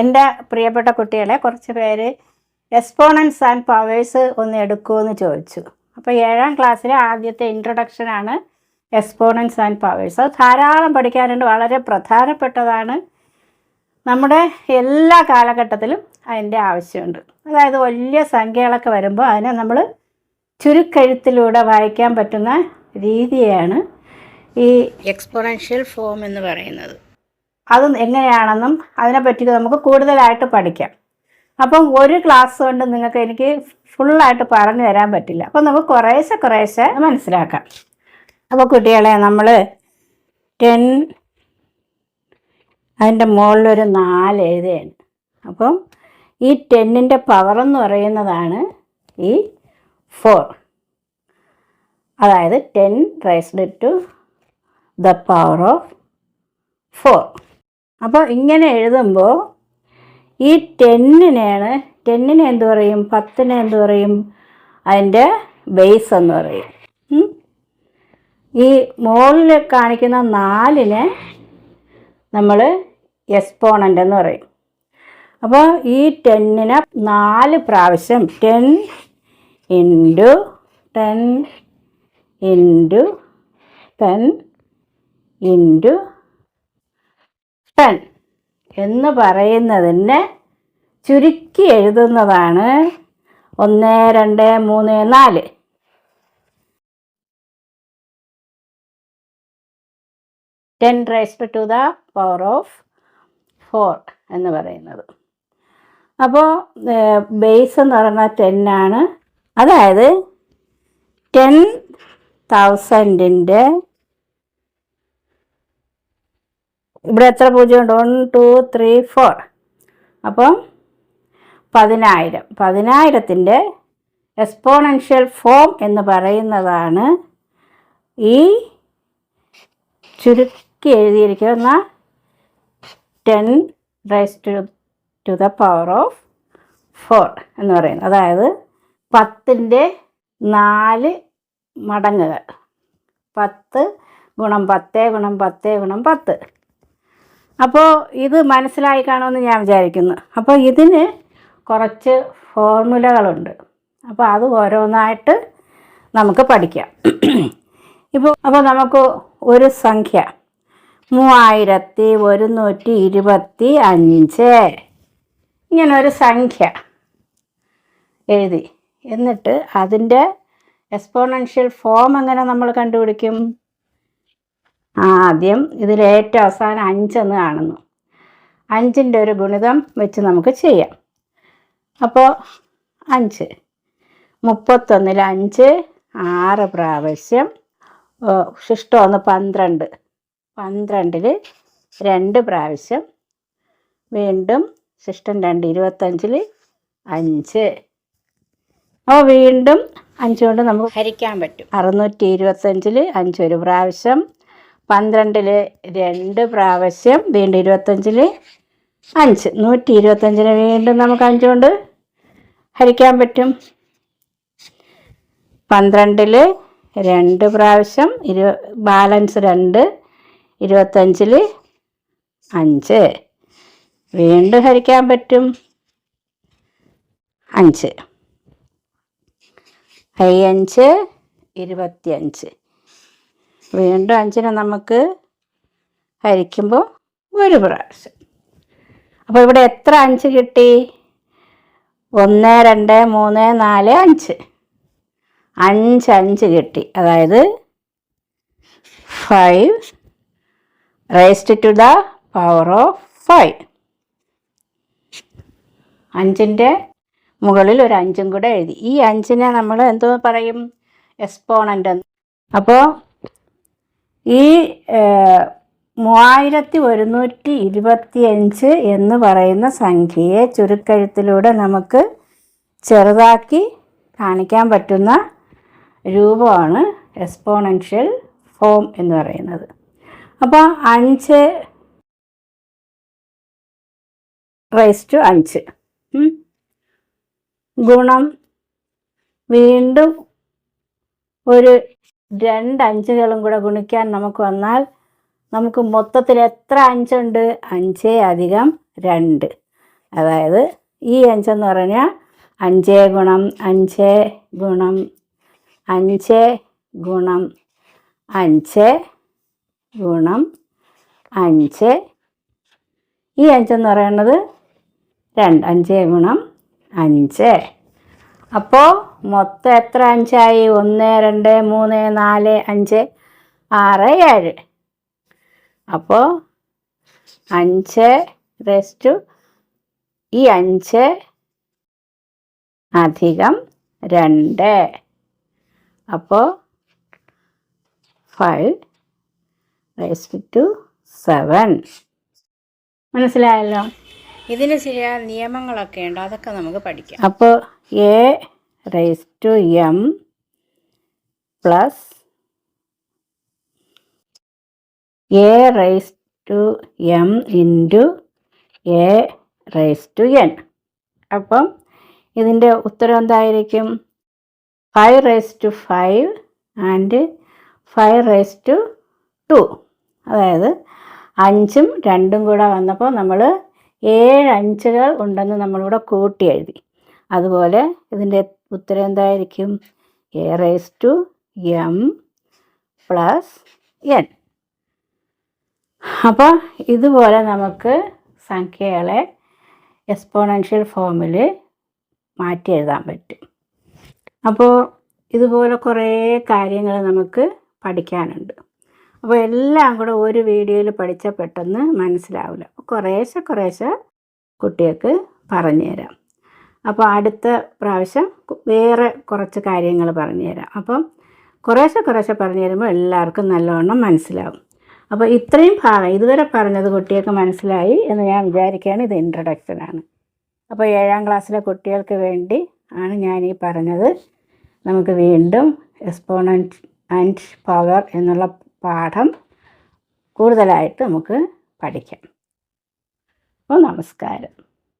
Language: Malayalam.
എന്റെ പ്രിയപ്പെട്ട കുട്ടികളെ കുറച്ച് പേര് എക്സ്പോണൻസ് ആൻഡ് പവേഴ്സ് ഒന്ന് എടുക്കുമെന്ന് ചോദിച്ചു. അപ്പോൾ ഏഴാം ക്ലാസ്സിലെ ആദ്യത്തെ ഇൻട്രൊഡക്ഷനാണ് എക്സ്പോണൻസ് ആൻഡ് പവേഴ്സ്. അത് ധാരാളം പഠിക്കാനുണ്ട് വളരെ പ്രധാനപ്പെട്ടതാണ്. നമ്മുടെ എല്ലാ കാലഘട്ടത്തിലും അതിന്റെ ആവശ്യമുണ്ട്. അതായത് വലിയ സംഖ്യകളൊക്കെ വരുമ്പോൾ അതിനെ നമ്മൾ ചുരുക്കെഴുത്തിലൂടെ വായിക്കാൻ പറ്റുന്ന രീതിയാണ് ഈ എക്സ്പോണൻഷ്യൽ ഫോം എന്ന് പറയുന്നത്. അത് എങ്ങനെയാണെന്നും അതിനെ അതിനെപ്പറ്റി നമുക്ക് കൂടുതലായിട്ട് പഠിക്കാം. അപ്പം ഒരു ക്ലാസ് കൊണ്ട് നിങ്ങൾക്ക് എനിക്ക് ഫുള്ളായിട്ട് പറഞ്ഞു തരാൻ പറ്റില്ല. അപ്പം നമുക്ക് കുറേശ്ശെ കുറേശ്ശെ മനസ്സിലാക്കാം. അപ്പോൾ കുട്ടികളെ നമ്മൾ ടെൻ അതിന്റെ മുകളിലൊരു നാല് എഴുതുകയാണ് അപ്പം ഈ ടെന്നിന്റെ പവർ എന്ന് പറയുന്നതാണ് ഈ ഫോർ അതായത് ten raised to the power of four അപ്പോൾ ഇങ്ങനെ എഴുതുമ്പോൾ ഈ ടെന്നിനെയാണ് ടെന്നിനെ എന്ത് പറയും? പത്തിനെ എന്ത് പറയും? അതിന്റെ ബേസ് എന്ന് പറയും. ഈ മുകളിൽ കാണിക്കുന്ന നാലിനെ നമ്മൾ എക്സ്പോണന്റ് എന്ന് പറയും. അപ്പോൾ ഈ ടെന്നിനെ നാല് പ്രാവശ്യം ten into ten into ten into ten എന്ന് പറയുന്നതിനെ ചുരുക്കി എഴുതുന്നതാണ്. ഒന്ന് രണ്ട് മൂന്ന് നാല്. Ten raise to the power of four എന്ന് പറയുന്നത്. അപ്പോൾ ബേസ് എന്ന് പറഞ്ഞാൽ ടെന്നാണ് അതായത് ടെൻ തൗസൻഡിന്റെ ഇവിടെ എത്ര പൂജ്യമുണ്ട് വൺ ടു ത്രീ ഫോർ അപ്പം പതിനായിരം. പതിനായിരത്തിന്റെ എക്സ്പോണൻഷ്യൽ ഫോം എന്ന് പറയുന്നതാണ് ഈ ചുരുക്കി എഴുതിയിരിക്കുന്ന ten raise to to the power of four എന്ന് പറയുന്നത്. അതായത് പത്തിന്റെ നാല് മടങ്ങുകൾ. പത്ത് ഗുണം പത്ത് ഗുണം പത്ത് ഗുണം പത്ത്. അപ്പോൾ ഇത് മനസ്സിലായി കാണുമെന്ന് ഞാൻ വിചാരിക്കുന്നു. അപ്പോൾ ഇതിന് കുറച്ച് ഫോർമുലകളുണ്ട്. അപ്പോൾ അത് ഓരോന്നായിട്ട് നമുക്ക് പഠിക്കാം. ഇപ്പോൾ അപ്പോൾ നമുക്ക് ഒരു സംഖ്യ. മൂവായിരത്തി ഒരുന്നൂറ്റി ഇരുപത്തി അഞ്ച്. ഇങ്ങനെ ഒരു സംഖ്യ എഴുതി. എന്നിട്ട് അതിന്റെ എക്സ്പോണൻഷ്യൽ ഫോം എങ്ങനെ നമ്മൾ കണ്ടുപിടിക്കും? ആദ്യം ഇതിൽ ഏറ്റവും അവസാനം അഞ്ചെന്ന് കാണുന്നു. അഞ്ചിന്റെ ഒരു ഗുണിതം വെച്ച് നമുക്ക് ചെയ്യാം. അപ്പോൾ അഞ്ച്. മുപ്പത്തൊന്നിൽ അഞ്ച് ആറ് പ്രാവശ്യം ഓ, ശിഷ്ടം ഒന്ന് പന്ത്രണ്ട്. പന്ത്രണ്ടിൽ രണ്ട് പ്രാവശ്യം വീണ്ടും ശിഷ്ടം രണ്ട് ഇരുപത്തഞ്ചിൽ അഞ്ച്. അപ്പോൾ വീണ്ടും അഞ്ച് കൊണ്ട് നമുക്ക് ഹരിക്കാൻ പറ്റും. അറുന്നൂറ്റി ഇരുപത്തഞ്ചിൽ അഞ്ച് ഒരു പ്രാവശ്യം പന്ത്രണ്ടിൽ രണ്ട് പ്രാവശ്യം വീണ്ടും ഇരുപത്തഞ്ചിൽ അഞ്ച്. നൂറ്റി ഇരുപത്തഞ്ചിന് വീണ്ടും നമുക്ക് അഞ്ചുകൊണ്ട് ഹരിക്കാൻ പറ്റും. പന്ത്രണ്ടിൽ രണ്ട് പ്രാവശ്യം ഇരു ബാലൻസ് രണ്ട് ഇരുപത്തഞ്ചിൽ അഞ്ച്. വീണ്ടും ഹരിക്കാൻ പറ്റും. അഞ്ച്. അയ്യഞ്ച് ഇരുപത്തിയഞ്ച്. വീണ്ടും അഞ്ചിനെ നമുക്ക് ഹരിക്കുമ്പോൾ ഒരു പ്രാവശ്യം. അപ്പോൾ ഇവിടെ എത്ര അഞ്ച് കിട്ടി? ഒന്ന് രണ്ട് മൂന്ന് നാല് അഞ്ച്. അഞ്ച് അഞ്ച് കിട്ടി. അതായത് five raised to the power of five അഞ്ചിന്റെ മുകളിൽ ഒരു അഞ്ചും കൂടെ എഴുതി. ഈ അഞ്ചിനെ നമ്മൾ എന്തോ പറയും? എക്സ്പോണന്റ് അപ്പോൾ ഈ മൂവായിരത്തി ഒരുന്നൂറ്റി ഇരുപത്തിയഞ്ച് എന്ന് പറയുന്ന സംഖ്യയെ ചുരുക്കെഴുത്തിലൂടെ നമുക്ക് ചെറുതാക്കി കാണിക്കാൻ പറ്റുന്ന രൂപമാണ് എക്സ്പോണൻഷ്യൽ ഫോം എന്ന് പറയുന്നത് അപ്പോൾ അഞ്ച് റൈസ് ടു അഞ്ച്. ഗുണം വീണ്ടും ഒരു രണ്ട് അഞ്ചുകളും കൂടെ ഗുണിക്കാൻ നമുക്ക് വന്നാൽ നമുക്ക് മൊത്തത്തിൽ എത്ര അഞ്ചുണ്ട്? അഞ്ചേ അധികം രണ്ട്. അതായത് ഈ അഞ്ചെന്ന് പറഞ്ഞാൽ അഞ്ചേ ഗുണം അഞ്ചേ ഗുണം അഞ്ചേ ഗുണം അഞ്ച് ഗുണം അഞ്ച്. ഈ അഞ്ചെന്ന് പറയുന്നത് രണ്ട്. അഞ്ച് ഗുണം അഞ്ച്. അപ്പോൾ മൊത്തം എത്ര? അഞ്ചായി. ഒന്ന് രണ്ട് മൂന്ന് നാല് അഞ്ച് ആറ് ഏഴ്. അപ്പോൾ അഞ്ച് റെസ്റ്റു ഈ അഞ്ച് അധികം രണ്ട്. അപ്പോൾ ഫൈവ് റെസ്റ്റ് ടു സെവൻ. മനസ്സിലായല്ലോ? ഇതിന് ശരിയായ നിയമങ്ങളൊക്കെ ഉണ്ട്. അതൊക്കെ നമുക്ക് പഠിക്കാം. അപ്പോൾ a raised to m plus a raised to m into a raised to n അപ്പം ഇതിന്റെ ഉത്തരം എന്തായിരിക്കും? Five raised to five and five raised to two അതായത് അഞ്ചും രണ്ടും കൂടെ വന്നപ്പോൾ നമ്മൾ ഏഴ് അഞ്ചുകൾ ഉണ്ടെന്ന് നമ്മളിവിടെ കൂട്ടി എഴുതി. അതുപോലെ ഇതിന്റെ ഉത്തരം എന്തായിരിക്കും? A raised to m plus n അപ്പോൾ ഇതുപോലെ നമുക്ക് സംഖ്യകളെ എക്സ്പോണൻഷ്യൽ ഫോമിൽ മാറ്റി എഴുതാൻ പറ്റും. അപ്പോൾ ഇതുപോലെ കുറേ കാര്യങ്ങൾ നമുക്ക് പഠിക്കാനുണ്ട്. അപ്പോൾ എല്ലാം കൂടെ ഒരു വീഡിയോയിൽ പഠിച്ചാൽ പെട്ടെന്ന് മനസ്സിലാവില്ല കുറേശ്ശെ കുറേശ്ശെ കുട്ടികൾക്ക് പറഞ്ഞുതരാം അപ്പോൾ അടുത്ത പ്രാവശ്യം വേറെ കുറച്ച് കാര്യങ്ങൾ പറഞ്ഞുതരാം അപ്പം കുറേശ്ശെ കുറേശ്ശെ പറഞ്ഞു തരുമ്പോൾ എല്ലാവർക്കും നല്ലവണ്ണം മനസ്സിലാവും. അപ്പോൾ ഇത്രയും ഭാഗം ഇതുവരെ പറഞ്ഞത് കുട്ടികൾക്ക് മനസ്സിലായി എന്ന് ഞാൻ വിചാരിക്കുകയാണ്. ഇത് ഇൻട്രഡക്ഷനാണ് അപ്പോൾ ഏഴാം ക്ലാസ്സിലെ കുട്ടികൾക്ക് വേണ്ടി ആണ് ഞാൻ ഈ പറഞ്ഞത്. നമുക്ക് വീണ്ടും എക്സ്പോണന്റ് ആൻഡ് പവർ എന്നുള്ള പാഠം കൂടുതലായിട്ട് നമുക്ക് പഠിക്കാം. അപ്പോൾ നമസ്കാരം.